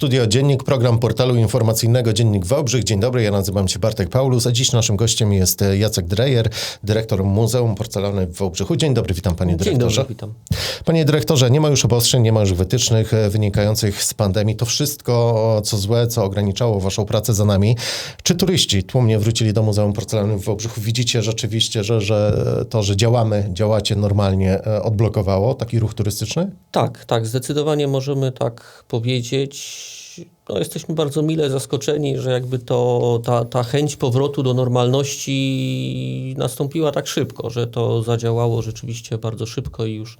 Studio Dziennik, program portalu informacyjnego Dziennik Wałbrzych. Dzień dobry, ja nazywam się Bartek Paulus, a dziś naszym gościem jest Jacek Drejer, dyrektor Muzeum Porcelany w Wałbrzychu. Dzień dobry, witam panie dyrektorze. Dzień dobry, witam. Panie dyrektorze, nie ma już obostrzeń, nie ma już wytycznych e, wynikających z pandemii. To wszystko, co złe, co ograniczało waszą pracę za nami. Czy turyści tłumnie wrócili do Muzeum Porcelany w Wałbrzychu? Widzicie rzeczywiście, że, że to, że działamy, działacie normalnie, e, odblokowało taki ruch turystyczny? Tak, tak, zdecydowanie możemy tak powiedzieć. No, jesteśmy bardzo mile zaskoczeni, że jakby to, ta, ta chęć powrotu do normalności nastąpiła tak szybko, że to zadziałało rzeczywiście bardzo szybko i już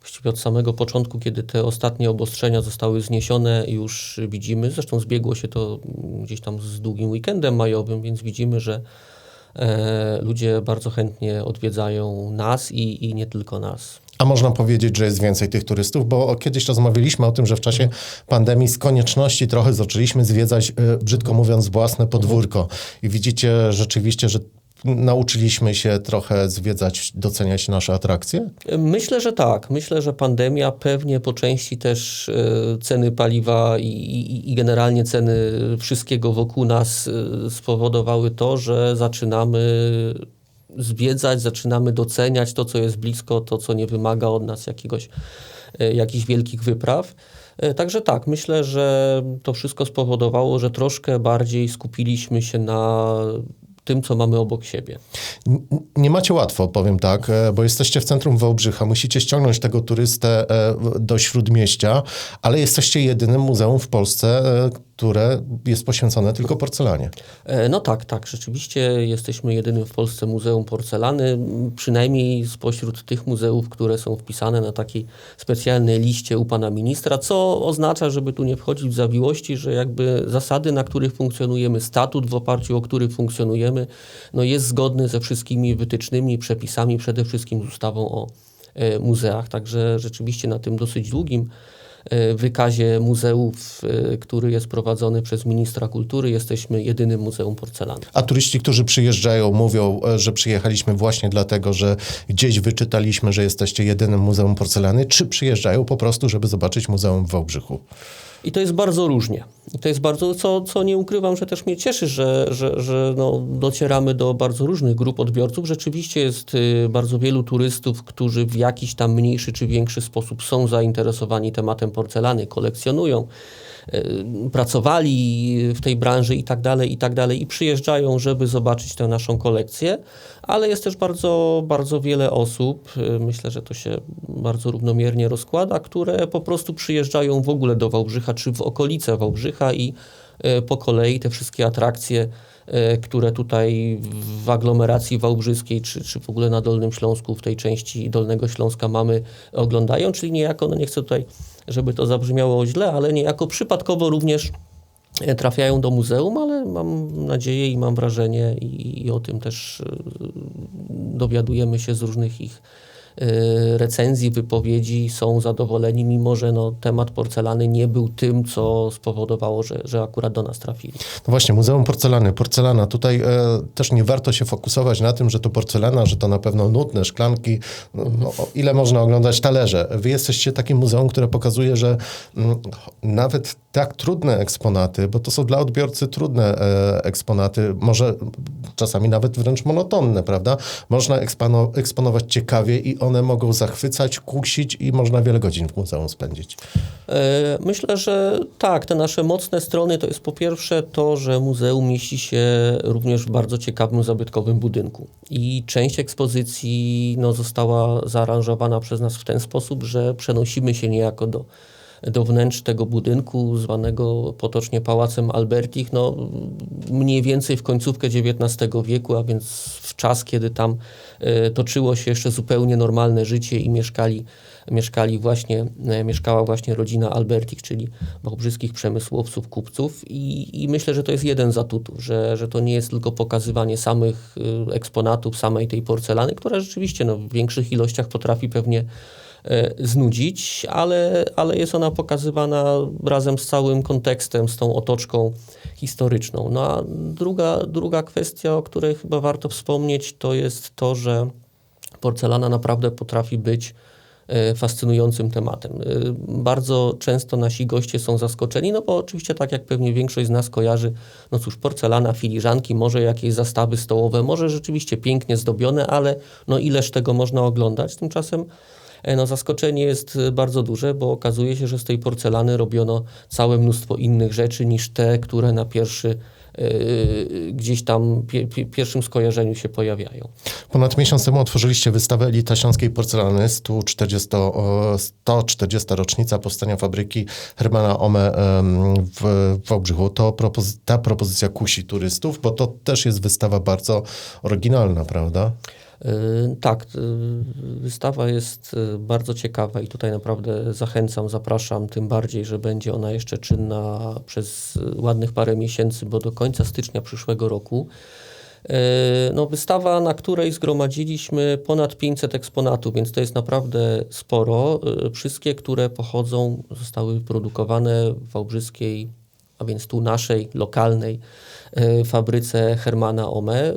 właściwie od samego początku, kiedy te ostatnie obostrzenia zostały zniesione, już widzimy, zresztą zbiegło się to gdzieś tam z długim weekendem majowym, więc widzimy, że e, ludzie bardzo chętnie odwiedzają nas i, i nie tylko nas. A można powiedzieć, że jest więcej tych turystów, bo kiedyś rozmawialiśmy o tym, że w czasie pandemii z konieczności trochę zaczęliśmy zwiedzać, e, brzydko mówiąc, własne podwórko. I widzicie rzeczywiście, że nauczyliśmy się trochę zwiedzać, doceniać nasze atrakcje? Myślę, że tak. Myślę, że pandemia pewnie po części też e, ceny paliwa i, i, i generalnie ceny wszystkiego wokół nas e, spowodowały to, że zaczynamy zwiedzać, zaczynamy doceniać to, co jest blisko, to, co nie wymaga od nas jakiegoś, e, jakichś wielkich wypraw. Także tak, myślę, że to wszystko spowodowało, że troszkę bardziej skupiliśmy się na tym, co mamy obok siebie. Nie macie łatwo, powiem tak, e, bo jesteście w centrum Wałbrzycha, musicie ściągnąć tego turystę e, do śródmieścia, ale jesteście jedynym muzeum w Polsce, które jest poświęcone tylko porcelanie. No tak, tak. Rzeczywiście jesteśmy jedynym w Polsce muzeum porcelany, przynajmniej spośród tych muzeów, które są wpisane na takiej specjalnej liście u pana ministra, co oznacza, żeby tu nie wchodzić w zawiłości, że jakby zasady, na których funkcjonujemy, statut w oparciu o który funkcjonujemy, no jest zgodny ze wszystkimi wytycznymi, przepisami, przede wszystkim z ustawą o e, muzeach. Także rzeczywiście na tym dosyć długim E, wykazie muzeów, e, który jest prowadzony przez ministra kultury. Jesteśmy jedynym muzeum porcelany. A turyści, którzy przyjeżdżają, mówią, e, że przyjechaliśmy właśnie dlatego, że gdzieś wyczytaliśmy, że jesteście jedynym muzeum porcelany, czy przyjeżdżają po prostu, żeby zobaczyć muzeum w Wałbrzychu? I to jest bardzo różnie. I to jest bardzo, co, co nie ukrywam, że też mnie cieszy, że, że, że no, docieramy do bardzo różnych grup odbiorców. Rzeczywiście jest y, bardzo wielu turystów, którzy w jakiś tam mniejszy czy większy sposób są zainteresowani tematem porcelany, kolekcjonują. Y, pracowali w tej branży i tak dalej, i tak dalej, i przyjeżdżają, żeby zobaczyć tę naszą kolekcję, ale jest też bardzo, bardzo wiele osób, y, myślę, że to się bardzo równomiernie rozkłada, które po prostu przyjeżdżają w ogóle do Wałbrzycha, czy w okolice Wałbrzycha i po kolei te wszystkie atrakcje które tutaj w aglomeracji wałbrzyskiej, czy, czy w ogóle na Dolnym Śląsku, w tej części Dolnego Śląska mamy, oglądają, czyli niejako, no nie chcę tutaj żeby to zabrzmiało źle, ale niejako przypadkowo również e, trafiają do muzeum, ale mam nadzieję i mam wrażenie i, i o tym też e, dowiadujemy się z różnych ich recenzji, wypowiedzi są zadowoleni, mimo że no, temat porcelany nie był tym, co spowodowało, że, że akurat do nas trafili. No właśnie, Muzeum Porcelany, porcelana. Tutaj e, też nie warto się fokusować na tym, że to porcelana, że to na pewno nudne szklanki. No, no, ile można oglądać talerze? Wy jesteście takim muzeum, które pokazuje, że m, mm, nawet tak trudne eksponaty, bo to są dla odbiorcy trudne e, eksponaty, może czasami nawet wręcz monotonne, prawda? Można ekspono, eksponować ciekawie i one mogą zachwycać, kusić i można wiele godzin w muzeum spędzić. E, myślę, że tak. Te nasze mocne strony to jest po pierwsze to, że muzeum mieści się również w bardzo ciekawym, zabytkowym budynku. I część ekspozycji no, została zaaranżowana przez nas w ten sposób, że przenosimy się niejako do do wnętrz tego budynku, zwanego potocznie Pałacem Albertich, no mniej więcej w końcówkę XIX wieku, a więc w czas, kiedy tam e, toczyło się jeszcze zupełnie normalne życie i mieszkali, mieszkali właśnie, e, mieszkała właśnie rodzina Albertich, czyli wałbrzyskich przemysłowców, kupców. I, i myślę, że to jest jeden z atutów, że, że to nie jest tylko pokazywanie samych e, eksponatów, samej tej porcelany, która rzeczywiście no, w większych ilościach potrafi pewnie znudzić, ale, ale jest ona pokazywana razem z całym kontekstem, z tą otoczką historyczną. No a druga, druga kwestia, o której chyba warto wspomnieć, to jest to, że porcelana naprawdę potrafi być e, fascynującym tematem. E, Bardzo często nasi goście są zaskoczeni, no bo oczywiście tak jak pewnie większość z nas kojarzy, no cóż, porcelana, filiżanki, może jakieś zastawy stołowe, może rzeczywiście pięknie zdobione, ale no ileż tego można oglądać. Tymczasem e, no zaskoczenie jest e, bardzo duże, bo okazuje się, że z tej porcelany robiono całe mnóstwo innych rzeczy niż te, które na pierwszy e, gdzieś tam pie, pie, pierwszym skojarzeniu się pojawiają. Ponad miesiąc temu otworzyliście wystawę Elita Śląskiej Porcelany, 140, o, 140 rocznica powstania fabryki Hermana Ome w Wałbrzychu. To propozy- ta propozycja kusi turystów, bo to też jest wystawa bardzo oryginalna, prawda? Y, Tak, y, wystawa jest y, bardzo ciekawa i tutaj naprawdę zachęcam, zapraszam, tym bardziej, że będzie ona jeszcze czynna przez ładnych parę miesięcy, bo do końca stycznia przyszłego roku. No, wystawa, na której zgromadziliśmy ponad 500 eksponatów, więc to jest naprawdę sporo. Wszystkie, które pochodzą, zostały wyprodukowane w Wałbrzyskiej, a więc tu naszej, lokalnej fabryce Hermana Ome.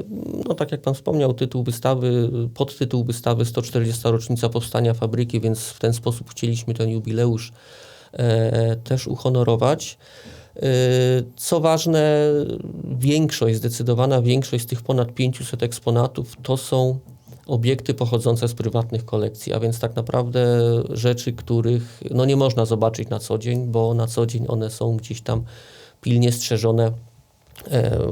No tak jak Pan wspomniał, tytuł wystawy, podtytuł wystawy 140. rocznica powstania fabryki, więc w ten sposób chcieliśmy ten jubileusz e, też uhonorować. E, Co ważne, większość, zdecydowana większość z tych ponad 500 eksponatów to są obiekty pochodzące z prywatnych kolekcji, a więc tak naprawdę rzeczy, których no nie można zobaczyć na co dzień, bo na co dzień one są gdzieś tam pilnie strzeżone e,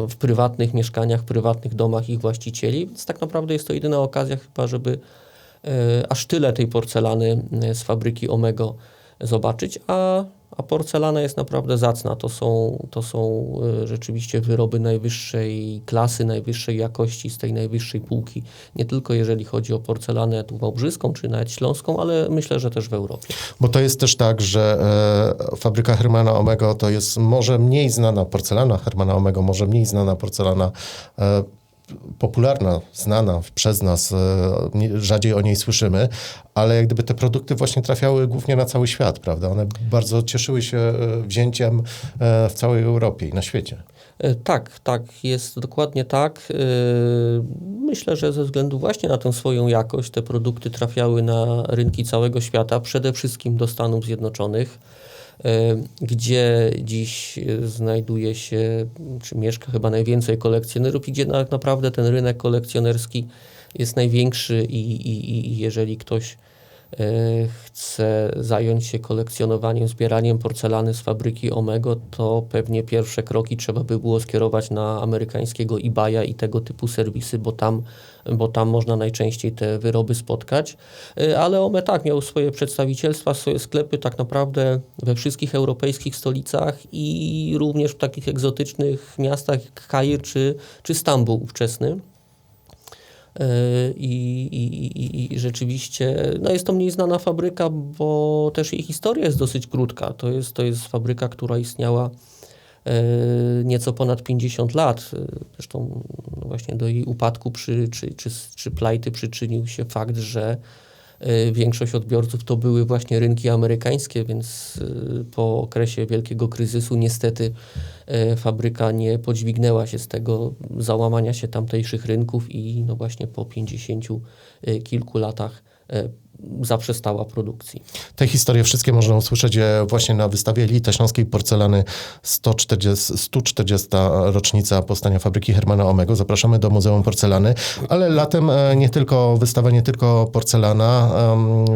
w prywatnych mieszkaniach, prywatnych domach ich właścicieli, więc tak naprawdę jest to jedyna okazja chyba, żeby e, aż tyle tej porcelany e, z fabryki Omego zobaczyć, a, a porcelana jest naprawdę zacna. To są, to są e, rzeczywiście wyroby najwyższej klasy, najwyższej jakości, z tej najwyższej półki. Nie tylko jeżeli chodzi o porcelanę tu wałbrzyską, czy nawet śląską, ale myślę, że też w Europie. Bo to jest też tak, że e, fabryka Hermana Omego to jest może mniej znana porcelana Hermana Omego, może mniej znana porcelana e, popularna, znana przez nas, e, rzadziej o niej słyszymy, ale jak gdyby te produkty właśnie trafiały głównie na cały świat, prawda? One bardzo cieszyły się e, wzięciem e, w całej Europie i na świecie. Tak, tak, jest dokładnie tak. Myślę, że ze względu właśnie na tę swoją jakość te produkty trafiały na rynki całego świata, przede wszystkim do Stanów Zjednoczonych, gdzie dziś e, znajduje się, czy mieszka chyba najwięcej kolekcjonerów i gdzie tak naprawdę ten rynek kolekcjonerski jest największy i, i, i jeżeli ktoś e, chce zająć się kolekcjonowaniem, zbieraniem porcelany z fabryki Omego, to pewnie pierwsze kroki trzeba by było skierować na amerykańskiego eBaya i tego typu serwisy, bo tam, bo tam można najczęściej te wyroby spotkać. E, Ale Ome tak, miał swoje przedstawicielstwa, swoje sklepy tak naprawdę we wszystkich europejskich stolicach i również w takich egzotycznych miastach jak Kair czy, czy Stambuł ówczesny. E, I, i, i, rzeczywiście no jest to mniej znana fabryka, bo też jej historia jest dosyć krótka. To jest, to jest fabryka, która istniała e, nieco ponad 50 lat. E, Zresztą no właśnie do jej upadku przy, czy, czy, czy plajty przyczynił się fakt, że większość odbiorców to były właśnie rynki amerykańskie, więc e, po okresie wielkiego kryzysu niestety e, fabryka nie podźwignęła się z tego załamania się tamtejszych rynków i no właśnie po 50 e, kilku latach e, zaprzestała produkcji. Te historie wszystkie można usłyszeć e, właśnie na wystawie Elita Śląskiej Porcelany 140, 140 rocznica powstania fabryki Hermana Omego. Zapraszamy do Muzeum Porcelany, ale latem e, nie tylko wystawa, nie tylko porcelana,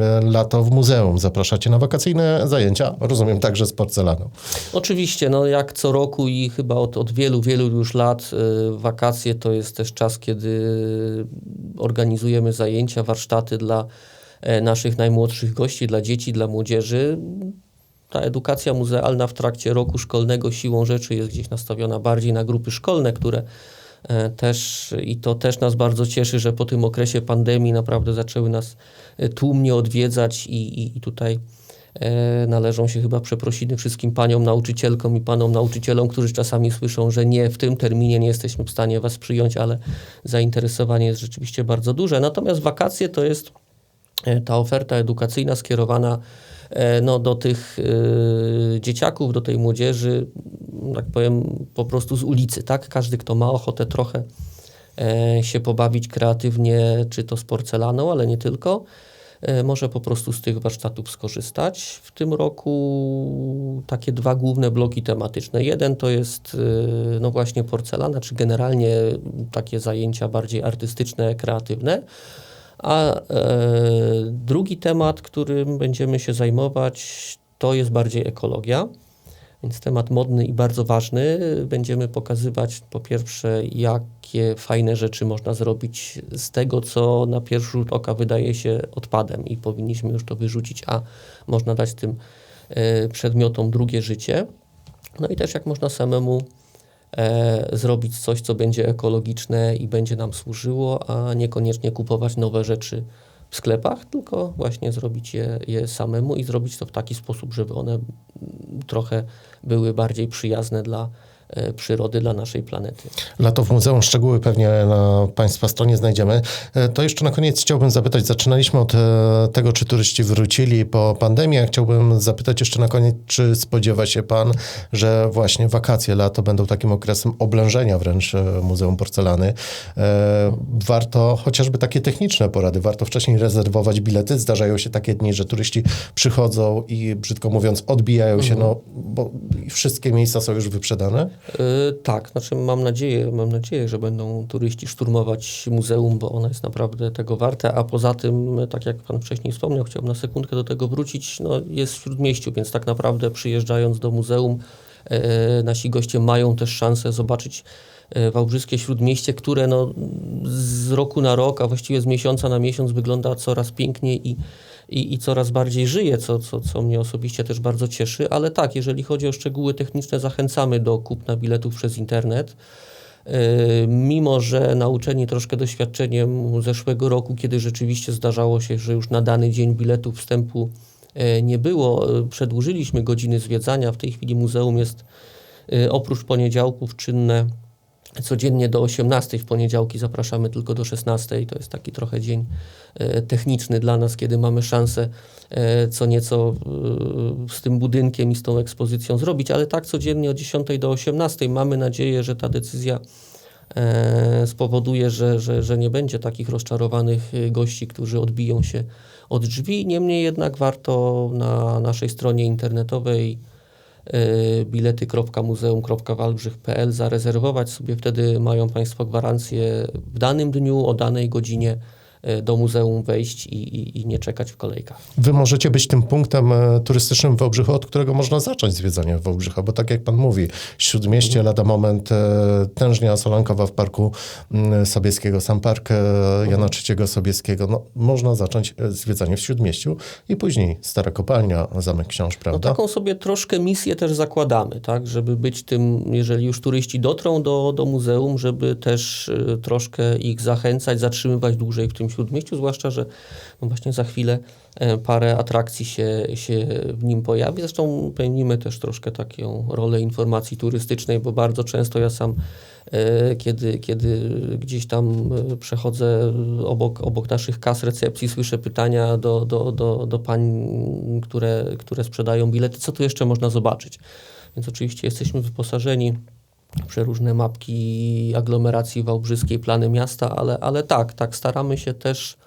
e, lato w muzeum. Zapraszacie na wakacyjne zajęcia, rozumiem także z porcelaną. Oczywiście, no jak co roku i chyba od, od wielu, wielu już lat wakacje to jest też czas, kiedy organizujemy zajęcia, warsztaty dla naszych najmłodszych gości, dla dzieci, dla młodzieży. Ta edukacja muzealna w trakcie roku szkolnego siłą rzeczy jest gdzieś nastawiona bardziej na grupy szkolne, które e, też i to też nas bardzo cieszy, że po tym okresie pandemii naprawdę zaczęły nas e, tłumnie odwiedzać i, i, i tutaj e, należą się chyba przeprosiny wszystkim paniom nauczycielkom i panom nauczycielom, którzy czasami słyszą, że nie, w tym terminie nie jesteśmy w stanie was przyjąć, ale zainteresowanie jest rzeczywiście bardzo duże. Natomiast wakacje to jest e, ta oferta edukacyjna skierowana e, no, do tych e, dzieciaków, do tej młodzieży, tak powiem, po prostu z ulicy, tak? Każdy, kto ma ochotę trochę e, się pobawić kreatywnie, czy to z porcelaną, ale nie tylko, e, może po prostu z tych warsztatów skorzystać. W tym roku takie dwa główne bloki tematyczne. Jeden to jest e, no właśnie porcelana, czy generalnie takie zajęcia bardziej artystyczne, kreatywne. A e, drugi temat, którym będziemy się zajmować, to jest bardziej ekologia. Więc temat modny i bardzo ważny. Będziemy pokazywać po pierwsze, jakie fajne rzeczy można zrobić z tego, co na pierwszy rzut oka wydaje się odpadem i powinniśmy już to wyrzucić, a można dać tym e, przedmiotom drugie życie. No i też jak można samemu e, zrobić coś, co będzie ekologiczne i będzie nam służyło, a niekoniecznie kupować nowe rzeczy w sklepach, tylko właśnie zrobić je, je samemu i zrobić to w taki sposób, żeby one trochę były bardziej przyjazne dla przyrody, dla naszej planety. Lato w muzeum, szczegóły pewnie na Państwa stronie znajdziemy. E, To jeszcze na koniec chciałbym zapytać, zaczynaliśmy od e, tego, czy turyści wrócili po pandemii, a chciałbym zapytać jeszcze na koniec, czy spodziewa się Pan, że właśnie wakacje, lato będą takim okresem oblężenia wręcz e, Muzeum Porcelany. E, Warto, chociażby takie techniczne porady, warto wcześniej rezerwować bilety. Zdarzają się takie dni, że turyści przychodzą i brzydko mówiąc odbijają się, no bo wszystkie miejsca są już wyprzedane. E, tak, znaczy mam nadzieję, mam nadzieję, że będą turyści szturmować muzeum, bo ono jest naprawdę tego warte, a poza tym, tak jak Pan wcześniej wspomniał, chciałbym na sekundkę do tego wrócić, no jest w Śródmieściu, więc tak naprawdę przyjeżdżając do muzeum, e, nasi goście mają też szansę zobaczyć e, Wałbrzyskie Śródmieście, które no, z roku na rok, a właściwie z miesiąca na miesiąc wygląda coraz piękniej i, i, i coraz bardziej żyje, co, co, co mnie osobiście też bardzo cieszy. Ale tak, jeżeli chodzi o szczegóły techniczne, zachęcamy do kupna biletów przez internet. Yy, Mimo, że nauczeni troszkę doświadczeniem zeszłego roku, kiedy rzeczywiście zdarzało się, że już na dany dzień biletów wstępu e, nie było, e, przedłużyliśmy godziny zwiedzania. W tej chwili muzeum jest oprócz poniedziałków czynne codziennie do 18. W poniedziałki zapraszamy tylko do 16. To jest taki trochę dzień e, techniczny dla nas, kiedy mamy szansę e, co nieco e, z tym budynkiem i z tą ekspozycją zrobić, ale tak codziennie od 10 do 18. Mamy nadzieję, że ta decyzja spowoduje, że, że, że nie będzie takich rozczarowanych gości, którzy odbiją się od drzwi. Niemniej jednak warto na naszej stronie internetowej bilety.muzeum.walbrzych.pl zarezerwować sobie. Wtedy mają Państwo gwarancję w danym dniu, o danej godzinie e, do muzeum wejść i, i, i nie czekać w kolejkach. Wy możecie być tym punktem e, turystycznym w Wałbrzychu, od którego można zacząć zwiedzanie Wałbrzycha, bo tak jak pan mówi, Śródmieście, lada moment, e, tężnia solankowa w Parku mm, Sobieskiego, sam Park e, Jana III Sobieskiego, no, można zacząć zwiedzanie w Śródmieściu i później Stara Kopalnia, Zamek Książ, No prawda? taką sobie troszkę misję też zakładamy, tak, żeby być tym, jeżeli już turyści dotrą do, do muzeum, żeby też y, troszkę ich zachęcać, zatrzymywać dłużej w tym śródmieściu, zwłaszcza, że no właśnie za chwilę e, parę atrakcji się, się w nim pojawi. Zresztą pełnimy też troszkę taką rolę informacji turystycznej, bo bardzo często ja sam e, kiedy, kiedy gdzieś tam e, przechodzę obok, obok naszych kas recepcji, słyszę pytania do, do, do, do pań, które, które sprzedają bilety, co tu jeszcze można zobaczyć. Więc oczywiście jesteśmy wyposażeni przeróżne mapki aglomeracji wałbrzyskiej, plany miasta, ale, ale tak, tak, staramy się też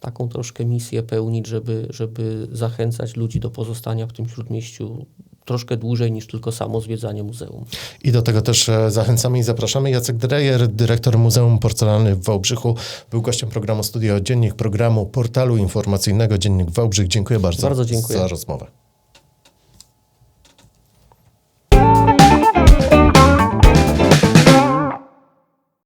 taką troszkę misję pełnić, żeby, żeby zachęcać ludzi do pozostania w tym śródmieściu troszkę dłużej niż tylko samo zwiedzanie muzeum. I do tego też e, zachęcamy i zapraszamy. Jacek Drejer, dyrektor Muzeum Porcelany w Wałbrzychu, był gościem programu Studio Dziennik, programu portalu informacyjnego Dziennik Wałbrzych. Dziękuję bardzo, Bardzo dziękuję. za rozmowę.